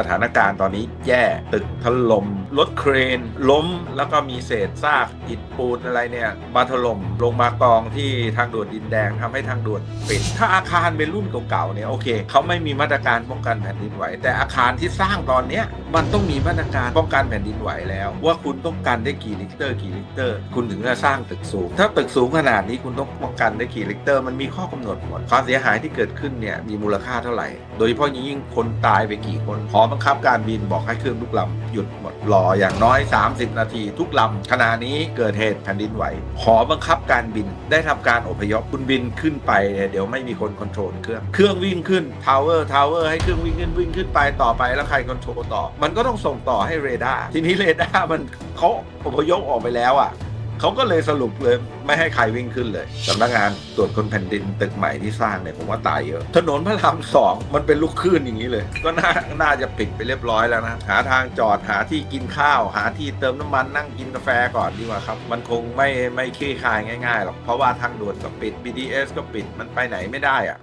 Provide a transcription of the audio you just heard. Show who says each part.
Speaker 1: สถานการณ์ตอนนี้แย่ตึกถล่มรถเครน ล้มแล้วก็มีเศษซากอิฐปูนอะไรเนี่ยมาถล่มลงมากองที่ทางด่วนดินแดงทำให้ทางด่วนปิด ถ้าอาคารเป็นรุ่นเก่าๆเนี่ยโอเคเขาไม่มีมาตรการป้องกันแผ่นดินไหว แต่อาคารที่สร้างตอนเนี้ยมันต้องมีมาตรการป้องกันแผ่นดินไหวแล้ว ว่าคุณต้องกันได้กี่ลิกเตอร์กี่ลิกเตอร์ คุณถึงจะสร้างตึกสูง ถ้าตึกสูงขนาดนี้คุณต้องป้องกันได้กี่ลิกเตอร์ มันมีข้อกำหนดหมดความเสียหายที่เกิดขึ้นเนี่ยมีมูลค่าเท่าไหร่ โดยเฉพาะยิ่งคนตายไปกี่คนหอบังคับการบินบอกให้เครื่องทุกลำหยุดหมดรออย่างน้อย 30 นาทีทุกลำขณะนี้เกิดเหตุแผ่นดินไหวหอบังคับการบินได้ทำการอพยพคุณบินขึ้นไปเนี่ยเดี๋ยวไม่มีคนคอนโทรลเครื่องเครื่องวิ่งขึ้นทาวเวอร์ทาวเวอร์ให้เครื่องวิ่งขึ้นวิ่งขึ้นไปต่อไปแล้วใครคอนโทรลต่อ มันก็ต้องส่งต่อให้เรดาร์ทีนี้เรดาร์มันเขาอพยพออกไปแล้วอะ เขาก็เลยสรุปเลยไม่ให้ใครวิ่งขึ้นเลยสำนักงานตรวจคนแผ่นดินตึกใหม่ที่สร้างเนี่ยผมว่าตายเยอะ ถนนพระรามสองมันเป็นลูกคลื่นอย่างนี้เลย ก็น่าน่าจะปิดไปเรียบร้อยแล้วนะหาทางจอดหาที่กินข้าว หาที่เติมน้ำมันนั่งกินกาแฟก่อนดีกว่าครับ มันคงไม่ไม่คลี่คลายง่ายๆหรอกเพราะว่าทางด่วนก็ปิด BTS ก็ปิดมันไปไหนไม่ได้อะ